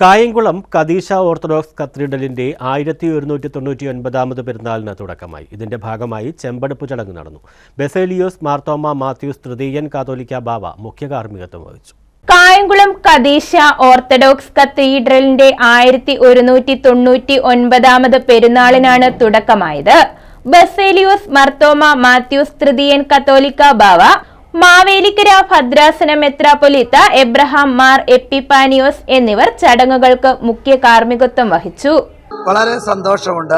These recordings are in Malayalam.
കായംകുളം കദീശ ഓർത്തഡോക്സ് കത്തീഡ്രലിന്റെ ആയിരത്തി ഒരുന്നൂറ്റി തൊണ്ണൂറ്റി ഒൻപതാമത് പെരുന്നാളിന് തുടക്കമായി. ഇതിന്റെ ഭാഗമായി ചെമ്പടുപ്പ് ചടങ്ങ് നടന്നു. ബെസേലിയോസ് മാർത്തോമ മാത്യൂസ് തൃതീയൻ കാതോലിക്ക ബാവ മുഖ്യ കാർമ്മികത്വം വഹിച്ചു. കായംകുളം കദീശ ഓർത്തഡോക്സ് കത്തീഡ്രലിന്റെ ആയിരത്തി ഒരുന്നൂറ്റി തൊണ്ണൂറ്റി ഒൻപതാമത് പെരുന്നാളിനാണ് തുടക്കമായത്. ബസേലിയോസ് മർത്തോമ മാത്യൂസ് തൃതീയൻ കത്തോലിക്ക ബാവ മാവേലിക്കര ഭദ്രാസന മെത്രാപൊലീത്ത എബ്രഹാം മാർ എപ്പിപ്പാനിയോസ് എന്നിവർ ചടങ്ങുകൾക്ക് മുഖ്യ കാർമ്മികത്വം വഹിച്ചു. വളരെ സന്തോഷമുണ്ട്.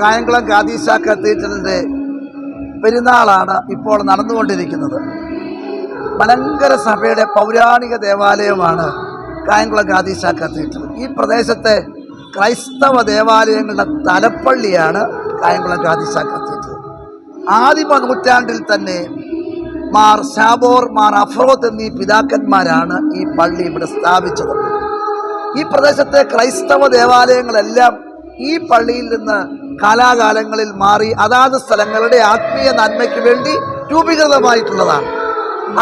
കായംകുളം ഗാദീശ കത്തീഡ്രലിന്റെ പെരുന്നാളാണ് ഇപ്പോൾ നടന്നുകൊണ്ടിരിക്കുന്നത്. മലങ്കര സഭയുടെ പൗരാണിക ദേവാലയമാണ് കായംകുളം ഗാദീശ കത്തീഡ്രൽ ഈ പ്രദേശത്തെ ക്രൈസ്തവ ദേവാലയങ്ങളുടെ തലപ്പള്ളിയാണ് കായംകുളം ഗാദീശ കത്തീഡ്രൽ ആദിമ നൂറ്റാണ്ടിൽ തന്നെ മാർ സാബോർ മാർ അഫ്രോത്ത് എന്നീ പിതാക്കന്മാരാണ് ഈ പള്ളി ഇവിടെ സ്ഥാപിച്ചത്. ഈ പ്രദേശത്തെ ക്രൈസ്തവ ദേവാലയങ്ങളെല്ലാം ഈ പള്ളിയിൽ നിന്ന് കാലാകാലങ്ങളിൽ മാറി അതാത് സ്ഥലങ്ങളുടെ ആത്മീയ നന്മയ്ക്ക് വേണ്ടി രൂപീകൃതമായിട്ടുള്ളതാണ്.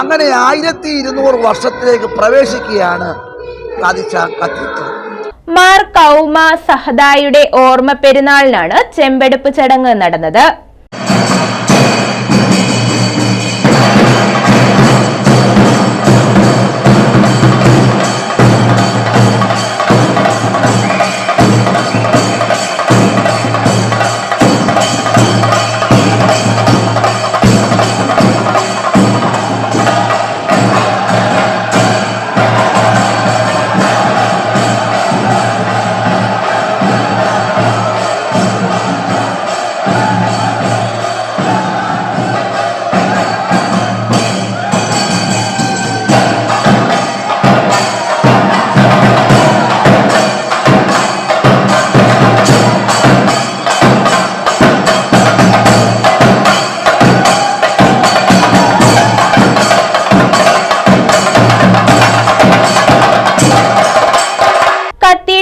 അങ്ങനെ ആയിരത്തി ഇരുന്നൂറ് വർഷത്തിലേക്ക് പ്രവേശിക്കുകയാണ് മാർ കൗമ സഹദായുടെ ഓർമ്മ പെരുന്നാളിനാണ് ചെമ്പെടുപ്പ് ചടങ്ങ് നടന്നത്.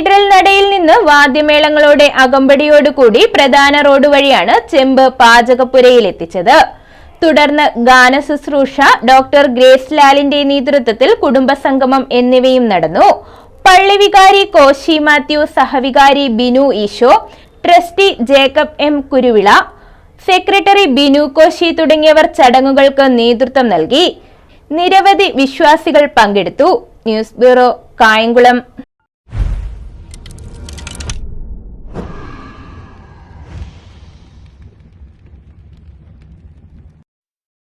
കത്തീഡ്രൽ നടയിൽ നിന്ന് വാദ്യമേളങ്ങളോടെ അകമ്പടിയോടുകൂടി പ്രധാന റോഡ് വഴിയാണ് ചെമ്പ് പാചകപ്പുരയിൽ എത്തിച്ചത് തുടർന്ന് ഗാനശുശ്രൂഷ ഡോക്ടർ ഗ്രേസ് ലാലിന്റെ നേതൃത്വത്തിൽ കുടുംബസംഗമം എന്നിവയും നടന്നു. പള്ളിവികാരി Koshy Mathew സഹവികാരി Binu Eesho trustee Jacob M Kuruvila secretary Binu Koshy തുടങ്ങിയവർ ചടങ്ങുകൾക്ക് നേതൃത്വം നൽകി. നിരവധി വിശ്വാസികൾ പങ്കെടുത്തു. News bureau Kayamkulam.